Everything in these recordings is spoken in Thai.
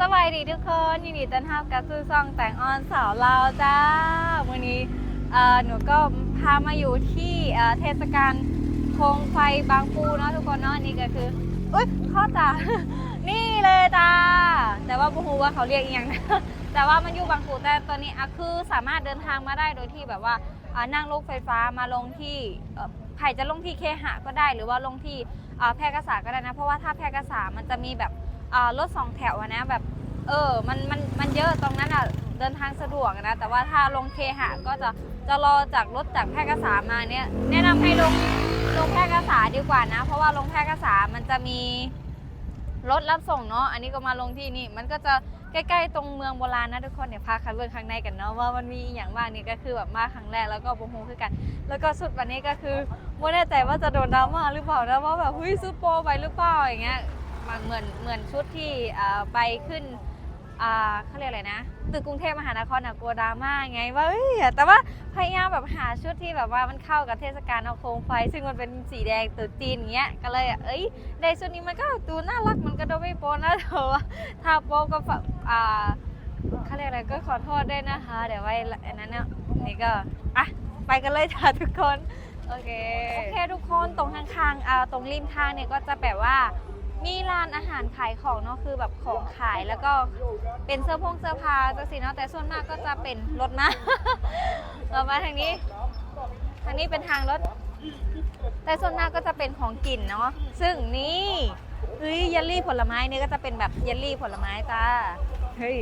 สวัสดีทุกคนยินดีต้อนรับกับสู่ซองแต่งออนสาวเราจ้าวันนี้หนูก็พามาอยู่ที่เทศกาลโคมไฟบางปูเนาะทุกคนเนาะนี่ก็คืออุ้ยพ่อจ้านี่เลยจ้าแต่ว่าบูฮูว่าเขาเรียกอีกอย่างนะแต่ว่ามันอยู่บางปูแต่ตอนนี้อะคือสามารถเดินทางมาได้โดยที่แบบว่านั่งรถไฟฟ้ามาลงที่เอ่อใครจะลงที่เคหะก็ได้หรือว่าลงที่แพร่กษาก็ได้นะเพราะว่าถ้าแพร่กษามันจะมีแบบ อ่ารถสองแถวอะนะแบบ เออมันมันมันเยอะตรงนั้นอะเดินทางสะดวกนะ แต่ว่าถ้าลงเคหะก็จะจะรอจากรถจากแพร่กษามาเนี่ยแนะนำให้ลงลงแพร่กษาดีกว่านะ เพราะว่าลงแพร่กษามันจะมีรถรับส่งเนาะอันนี้ก็มาลงที่นี่ มันก็จะใกล้ๆตรงเมืองโบราณนะทุกคนเนี่ยพาคันเบิ่งข้างในกันเนาะว่ามันมีอย่างบ้างนี่ก็คือแบบมาครั้งแรกแล้วก็บูฮูคือกัน แล้วก็สุดวันนี้ก็คือไม่แน่ใจว่าจะโดนดราม่าหรือเปล่านะว่าแบบเฮ้ยซุปโปรไปหรือเปล่าอย่างเงี้ย มันเหมือนเหมือนชุดที่ไปขึ้นเขาเรียกอะไรนะตึกกรุงเทพมหานครอะกลัวดราม่าไงว่าแต่ว่าพยายามแบบหาชุดที่แบบว่ามันเข้ากับเทศกาลเอาโคมไฟ ซึ่งมันเป็นสีแดงตัวจีนอย่างเงี้ยก็เลยเอ้ยในชุดนี้มันก็ดูน่ารักมันก็ดูไม่โป๊นะแต่ว่าถ้าโป๊ก็อ่าเขาเรียกอะไรก็ขอโทษด้วยนะคะ เดี๋ยวไว้อันนั้นเนี่ยนี่ก็อะไปกันเลยจ้ะทุกคนโอเคโอเคทุกคนตรงข้างๆตรงริมทางเนี่ยก็จะแบบว่า มีร้านอาหารขายของเนาะคือแบบของขายแล้วก็เป็นเสื้อผงเสื้อผ้าจังสิเนาะแต่ส่วนมากก็จะเป็นรถมาเรามาทางนี้ ทางนี้เป็นทางรถ แต่ส่วนมากก็จะเป็นของกินเนาะซึ่งนี่เฮ้ยเยลลี่ผลไม้นี่ก็จะเป็นแบบเยลลี่ผลไม้จ้าเฮ้ย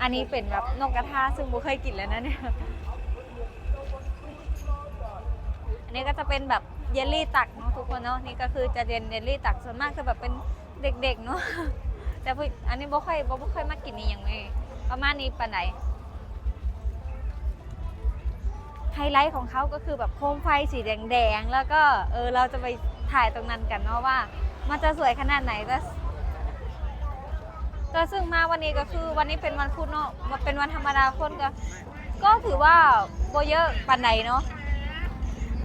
อันนี้เป็นแบบนกกระทาซึ่งโบเคยกินแล้วนะเนี่ยอันนี้ก็จะเป็นแบบ เยลลี่ตักเนาะทุกคนเนาะนี่ก็คือจะเรียนเยลลี่ตักส่วนมากจะแบบเป็นเด็กๆเนาะแต่อันนี้บ่ค่อยบ่บ่ค่อยมากินนี่อย่างนี้ประมาณนี้ปานไหนไฮไลท์ของเขาก็คือแบบโคมไฟสีแดงๆ แล้วก็เออเราจะไปถ่ายตรงนั้นกันเนาะว่า มันจะสวยขนาดไหนแต่แต่ซึ่งมาวันนี้ก็คือวันนี้เป็นวันพุธเนาะเป็นวันธรรมดาคนก็ ก็ถือว่าโบเยอะปานไหนเนาะ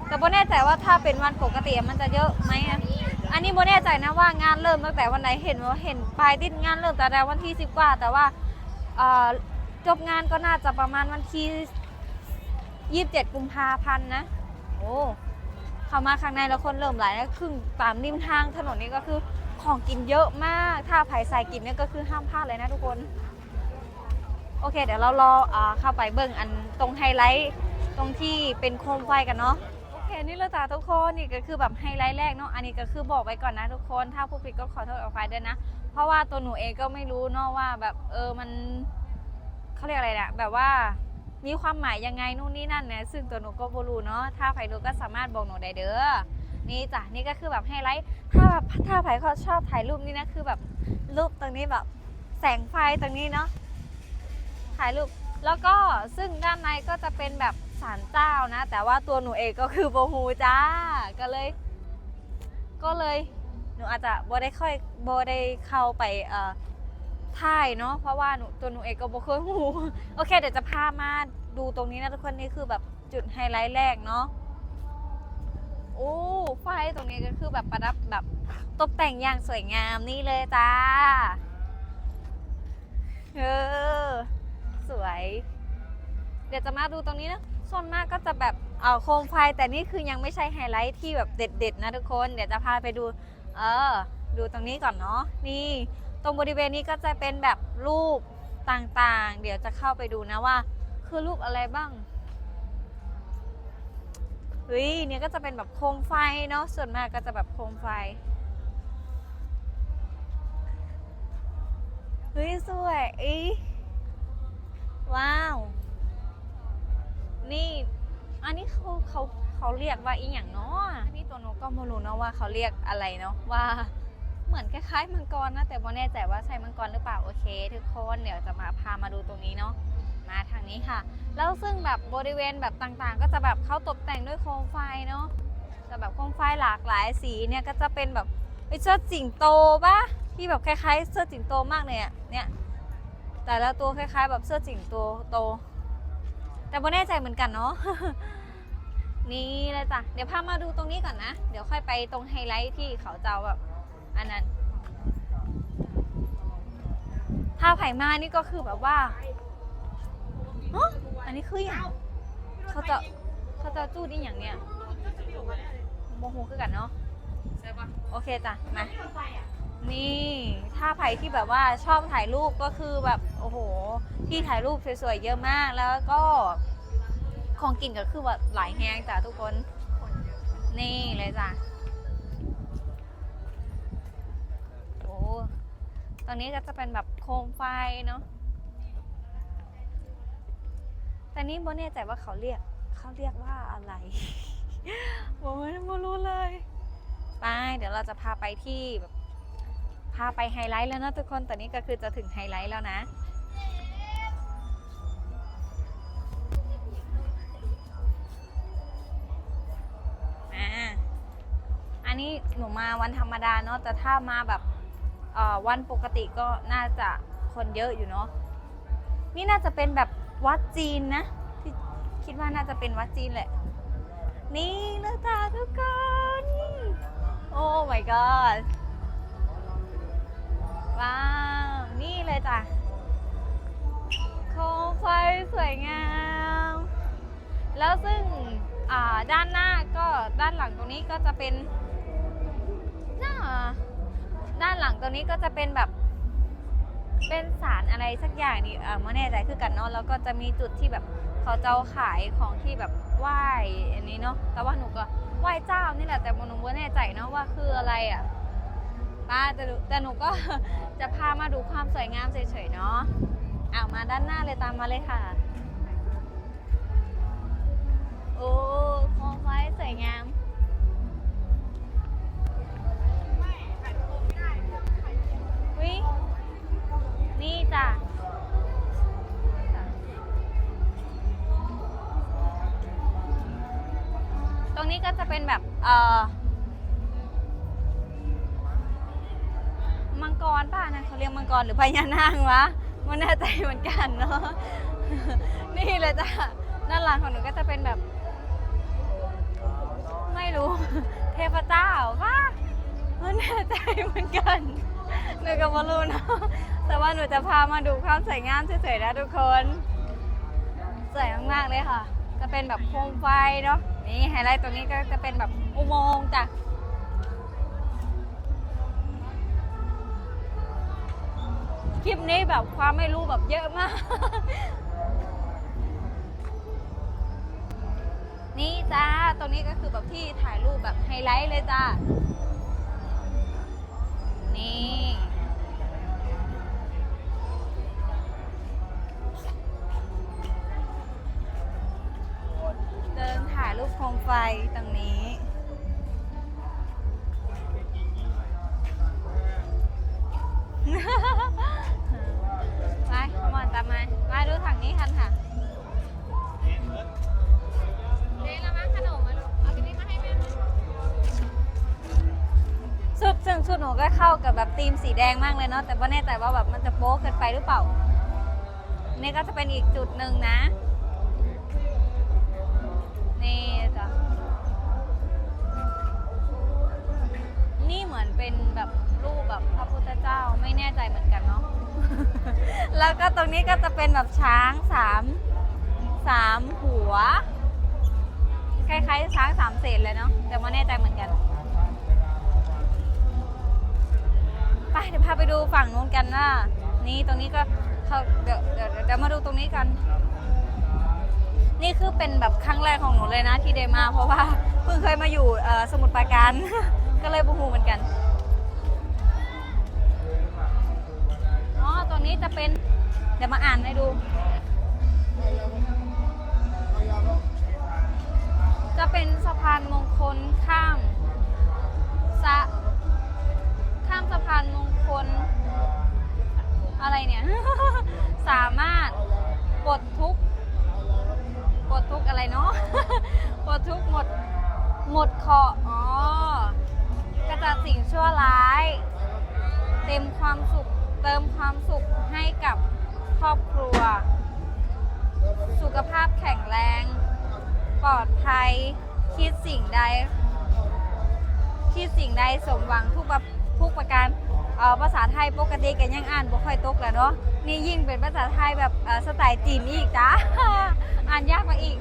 แต่โบแน่ใจว่าถ้าเป็นวันปกติมันจะเยอะไหมอะอันนี้โบแน่ใจนะว่างานเริ่มตั้งแต่วันไหนเห็นว่าเห็นปลายติดงานเริ่มแต่วันที่สิบกว่า แต่ว่าเอ่อจบงานก็น่าจะประมาณวันที่ยี่สิบเจ็ดกุมภาพันธ์นะโอ้เข้ามาข้างในแล้วคนเริ่มหลายแล้วครึ่งตามริมทางถนนนี้ก็คือของกินเยอะมาก ถ้าไผ่ใส่กินเนี่ยก็คือห้ามพลาดเลยนะทุกคน โอเค เดี๋ยวเรารออเข้าไปเบิ่งอันตรงไฮไลท์ ตรงที่เป็นโคมไฟกันเนาะ นี่เราจ้าทุกคนนี่ก็คือแบบไฮไลท์แรกเนาะอันนี้ก็คือบอกไว้ก่อนนะทุกคนถ้าผู้ผิดก็ขอโทษอภัยด้วยนะ เพราะว่าตัวหนูเองก็ไม่รู้เนาะว่าแบบเออมันเขาเรียกอะไรเนี่ยแบบว่ามีความหมายยังไงนู่นนี่นั่นนี่ยซึ่งตัวหนูก็บ่รู้เนาะถ้าใครรู้ก็สามารถบอกหนูได้เด้อนี่จ้ะนี่ก็คือแบบไฮไลท์ถ้าแบบถ้าใครเขาชอบถ่ายรูปนี่นะคือแบบรูปตรงนี้แบบแสงไฟตรงนี้เนาะถ่ายรูปแล้วก็ซึ่งด้านในก็จะเป็นแบบ ศาลเจ้านะ แต่ว่าตัวหนูเองก็คือโบฮูจ้า ก็เลย ก็เลยหนูอาจจะโบได้ค่อยโบได้เข้าไปเอ่อถ่ายเนาะเพราะว่าหนูตัวหนูเองก็โบเคยหูโอเค เดี๋ยวจะพามาดูตรงนี้นะทุกคนนี่คือแบบจุดไฮไลท์แรกเนาะโอ้ไฟตรงนี้ก็คือแบบประดับแบบตกแต่งอย่างสวยงามนี่เลยจ้าเออสวย เดี๋ยวจะมาดูตรงนี้นะ ส่วนมากก็จะแบบเอาโคมไฟแต่นี่คือยังไม่ใช่ไฮไลท์ที่แบบเด็ดๆนะทุกคนเดี๋ยวจะพาไปดู เออ ดูตรงนี้ก่อนเนาะนี่ ตรงบริเวณนี้ก็จะเป็นแบบรูปต่างๆ เดี๋ยวจะเข้าไปดูนะว่า คือรูปอะไรบ้างเฮ้ยเนี่ยก็จะเป็นแบบโคมไฟเนาะส่วนมากก็จะแบบโคมไฟเฮ้ยสวยอีว้าว นี่ อันนี้เขาเขาเขาเรียกว่าอีหยังเนาะอันนี่ตัวนูก็ไม่รู้เนาะว่าเขาเรียกอะไรเนาะว่า เหมือนคล้ายๆมังกรนะแต่ไม่แน่ใจว่าใช่มังกรหรือเปล่าโอเค ทุกคนเดี๋ยวจะมาพามาดูตรงนี้เนาะมาทางนี้ค่ะ แล้วซึ่งแบบบริเวณแบบต่างๆ ก็จะแบบเขาตกแต่งด้วยโคมไฟเนาะแต่แบบโคมไฟหลากหลายสีเนี่ยก็จะเป็นแบบไอ้เชิดสิงโตปะที่แบบคล้ายๆ เสื้อสิงโตมากเลยอะเนี่ยแต่ละตัวคล้ายๆ แบบเสื้อสิงโตโต แต่ไม่แน่ใจเหมือนกันเนาะ นี่เลยจ้ะ เดี๋ยวพามาดูตรงนี้ก่อนนะ เดี๋ยวค่อยไปตรงไฮไลท์ที่เขาเจะเอาแบบอันนั้นาไผ่มานี่ก็คือแบบว่าฮะอันนี้คืออย่างเขาจะเขาจะจูดนี่อย่างเนี้ยโมโหคือกันเนาะโอเคจ้ะ มา นี่ ถ้าใครที่แบบว่าชอบถ่ายรูปก็คือแบบ อ้โห ที่ถ่ายรูปสวยๆเยอะมาก แล้วก็ของกินก็คือแบบหลายแฮงจ้ะทุกคน นี่เลยจ้ะโอ้ตอนนี้ก็จะเป็นแบบโคมไฟเนาะแต่นี่โบแน่ใจว่าเขาเรียกเขาเรียกว่าอะไรโบไม่โบรู้เลยไปเดี๋ยวเราจะพาไปที่แบบพาไปไฮไลท์แล้วนะทุกคน ตอนนี้ก็คือจะถึงไฮไลท์แล้วนะ นนี้หนูมาวันธรรมดาเนาะแต่ถ้ามาแบบวันปกติก็น่าจะคนเยอะอยู่เนาะนี่น่าจะเป็นแบบวัดจีนนะที่คิดว่าน่าจะเป็นวัดจีนแหละ นี่เลยจ้าทุกคนโอ้ my god ว้าว นี่เลยจ้ะโคมไฟสวยงาม แล้วซึ่งด้านหน้าก็ด้านหลังตรงนี้ก็จะเป็น ด้านหลังตรงนี้ก็จะเป็นแบบ เป็นสารอะไรสักอย่างนี่อ่าไม่แน่ใจคือกันเนาะแล้วก็จะมีจุดที่แบบเขาเจ้าขายของที่แบบไหว้อันนี้เนาะแต่ว่าหนูก็ไหว้เจ้านี่แหละแต่หนูไม่แน่ใจเนาะว่าคืออะไรอะป้าแต่แต่หนูก็จะพามาดูความสวยงามเฉยๆเนาะเอามาด้านหน้าเลยตามมาเลยค่ะ โอ้โคมไฟสวยงาม นี้ก็จะเป็นแบบเออมังกรป่ะนะเขาเรียกมังกรหรือพญานางวะไมันแน่ใจเหมือนกันเนาะนี่เลยจ้ะด้านหลังของหนูก็จะเป็นแบบ ไม่รู้ เทพเจ้าป่ะไม่แน่ใจเหมือนกันหนูก็ไม่รู้เนาะแต่ว่าหนูจะพามาดูความสวยงามเฉยๆนะทุกคน สวยมากๆเลยค่ะ จะเป็นแบบโคมไฟเนาะ นี่ไฮไลท์ตรงนี้ก็จะเป็นแบบอุโมงค์จ้ะคลิปนี้แบบความไม่รู้แบบเยอะมาก นี่จ้า ตรงนี้ก็คือแบบที่ถ่ายรูปแบบไฮไลท์เลยจ้า นี่ รูปโคมไฟตรงนี้ ไปขมอนตามมามาดูถังนี้กันค่ะนี่ละมั้งขนมมานี่มาให้แม่สุดซึ่งชุดหนูก็เข้ากับแบบธีมสีแดงมากเลยเนาะแต่ว่าแน่ใจว่าแบบมันจะโป๊เกินไปหรือเปล่า นี่ก็จะเป็นอีกจุดหนึ่งนะ แบบรูปแบบพระพุทธเจ้าไม่แน่ใจเหมือนกันเนาะ แล้วก็ตรงนี้ก็จะเป็นแบบช้างสามสามหัว คล้ายๆช้างสามเศษเลยเนาะแต่ไม่แน่ใจเหมือนกันไปเดี๋ยวพาไปดูฝั่งนู้นกันว่านี่ตรงนี้ก็เขาเดี๋ยวเดี๋ยวเดี๋ยวมาดูตรงนี้กัน นี่คือเป็นแบบครั้งแรกของหนูเลยนะที่ได้มา เพราะว่าเพิ่งเคยมาอยู่สมุทรปราการก็เลยบูฮูเห นให้ดู จะเป็นสะพานมงคลข้ามสะข้ามสะพานมงคล อะไรเนี่ย สามารถปลดทุกปลดทุกอะไรเนาะปลดทุกหมดหมดเคาะอ๋อกระจัดสิ่งชั่วร้าย เต็มความสุขเติมความสุขให้กับ ครอบครัว สุขภาพแข็งแรง ปลอดภัย คิดสิ่งใด คิดสิ่งใดสมหวังทุกประทุกประการเอ่อภาษาไทยปกติกันยังอ่านบ่ค่อยตกแหล้วเนาะนี่ยิ่งเป็นภาษาไทยแบบเอ่อสไตล์จีนอีกจ้าอ่านยากมาอีก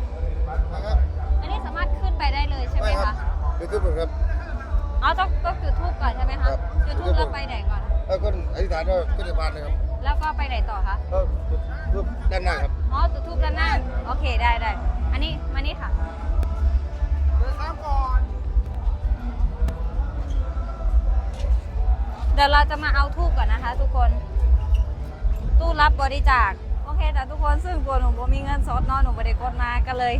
นะครับอันนี้สามารถขึ้นไปได้เลยใช่ไหมไม่ครัคะบไปขึ้นบนครับอ๋อต้องต้องจุดทูบก่อนใช่ไหมคะครับจุดทูบแล้วไปไหนก่อนแล้วก็อธิษฐานว่าขึ้นสะพานนะครับ แล้วก็ไปไหนต่อคะก็จุดรูปด้านหน้าครับ อ๋อจุดทูบด้านหน้า โอเคได้ได้ อันนี้มานี่ค่ะ เดินข้ามก่อน เดี๋ยวเราจะมาเอาทูบก่อนนะคะ ทุกคน ตู้รับบริจาค โอเคแต่ทุกคนซึ่งตัวหนูบ่มีเงินสดเนาะหนูไม่ได้กดมาก็เลย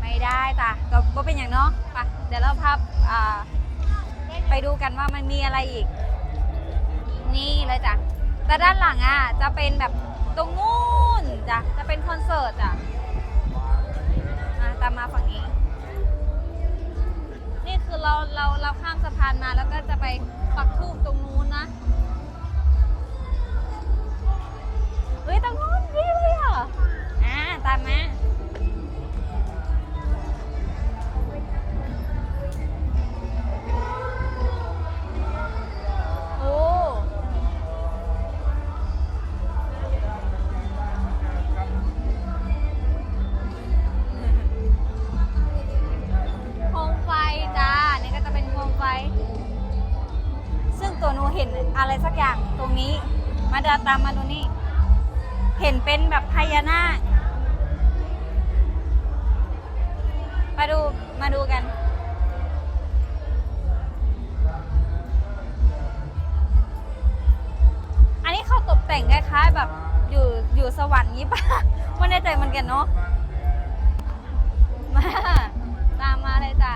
ไม่ได้จ้ะก็บ่เป็นอย่างเนาะไปเดี๋ยวเราพับอ่าไปดูกันว่ามันมีอะไรอีก นี่เลยจ้ะ แต่ด้านหลังอะจะเป็นแบบตรงนู้นจ้ะจะเป็นคอนเสิร์ตจ้ะมาตามมาฝั่งนี้ นี่คือเราเราเราข้ามสะพานมาแล้วก็จะไปปักทูบตรงนู้นนะ เห็นอะไรสักอย่างตรงนี้ มาเดินตามมาดูนี่ เห็นเป็นแบบพญานาค มาดูมาดูกัน อันนี้เขาตกแต่งคล้ายๆแบบอยู่อยู่สวรรค์งี้ป่ะไม่แน่ใจเหมือนกันเนาะ มา ตามมาเลยจ้ะ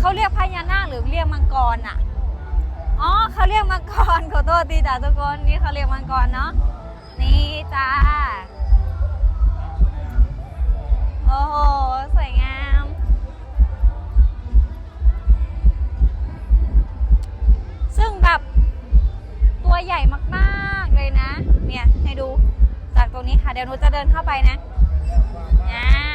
เขาเรียกพญานาคหรือเรียกมังกรอะ อ๋อเขาเรียกมังกรขอโทษทีจ้ะทุกคนนี่เขาเรียกมังกรเนาะ นี่จ้า โอ้โห สวยงาม ซึ่งแบบตัวใหญ่มากๆเลยนะ เนี่ยให้ดูจากตรงนี้ค่ะ เดี๋ยวหนูจะเดินเข้าไปนะอ่า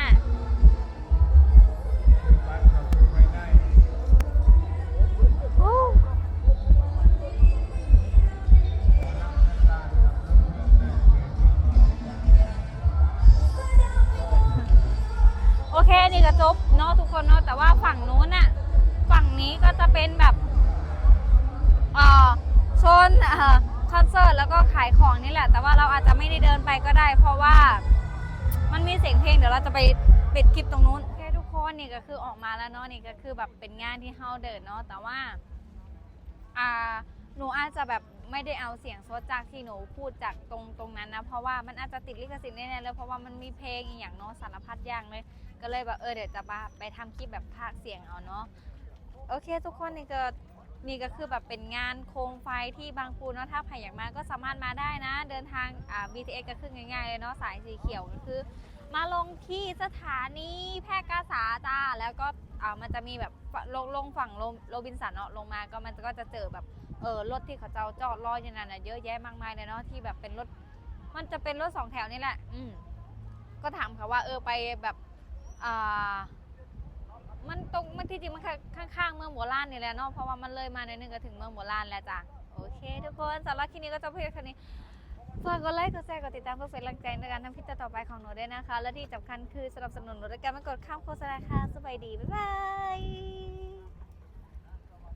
บเนาะทุกคนเนาะแต่ว่าฝั่งนู้นน่ะฝั่งนี้ก็จะเป็นแบบเอ่อโซนอคอนเสิร์ตแล้วก็ขายของนี่แหละ แต่ว่าเราอาจจะไม่ได้เดินไปก็ได้ เพราะว่ามันมีเสียงเพลงเดี๋ยวเราจะไปปิดคลิปตรงนู้นโอเคทุกคนนี่ก็คือออกมาแล้วเนาะนี่ก็คือแบบเป็นงานที่เฮาเดินเนาะแต่ว่าอ่าหนูอาจจะแบบ ไม่ได้เอาเสียงสดจากที่หนูพูดจากตรงตรงนั้นนะ เพราะว่ามันอาจจะติดลิขสิทธิ์แน่ๆเลยเพราะว่ามันมีเพลงอีกอย่างเนาะสารพัดอย่างเลย ก็เลยแบบเออเดี๋ยวจะมาไปทำคลิปแบบภาคเสียงเอาเนาะโอเค ทุกคนนี่ก็นี่ก็คือแบบเป็นงานโคมไฟที่บางปูเนาะถ้าใครอยากมาก็สามารถมาได้นะ เดินทางอ่า BTS ก็คือง่ายๆเลยเนาะสายสีเขียวก็คือ มาลงที่สถานีแพร่กษาจ้าแล้วก็อ่ามันจะมีแบบลงลงฝั่งโรบินสันเนาะลงมาก็มันก็จะเจอแบบ เออรถที่เขาเจ้าจอดรออยู่นั่นนะเยอะแยะมากมายเลยเนาะที่แบบเป็นรถ มันจะเป็นรถสองแถวนี่แหละ อืมก็ถามเขาว่า เออไปแบบอ่ามันตรงมันที่จริงมันข้างๆเมืองโบราณนี่แหละเนาะเพราะว่ามันเลยมาในนึงก็ถึงเมืองโบราณแล้วจ้ะโอเค ทุกคนสำหรับคลิปนี้ก็จะเพียงแค่นี้ฝากกดไลค์กดแชร์กดติดตามเพื่อเป็นกำลังใจในการทำคลิปต่อไปของหนูด้วยนะคะ และที่สำคัญคือสนับสนุนหนูด้วยการม่กดข้ามโฆษณาค่ะสบายดีบ๊ายบาย